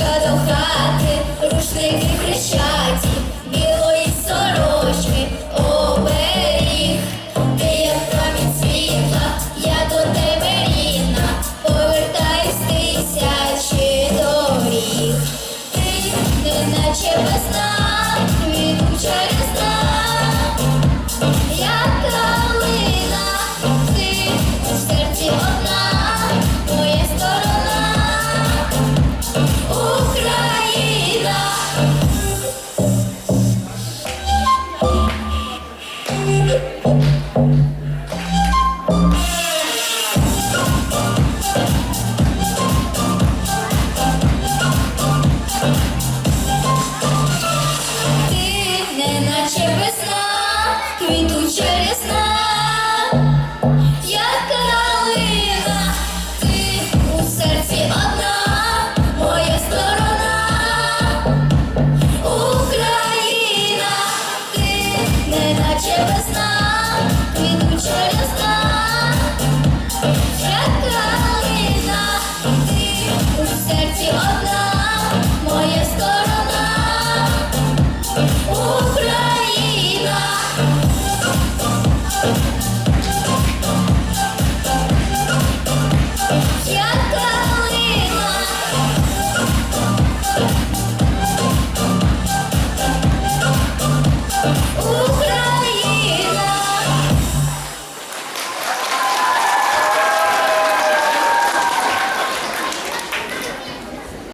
Дочка до хати, рушники хрещаті, білої сорочки, оберіг, ти пам'ять світла, я до тебе рідна, повертаюсь тисячі доріг, ти не весна. Thank you. Oh.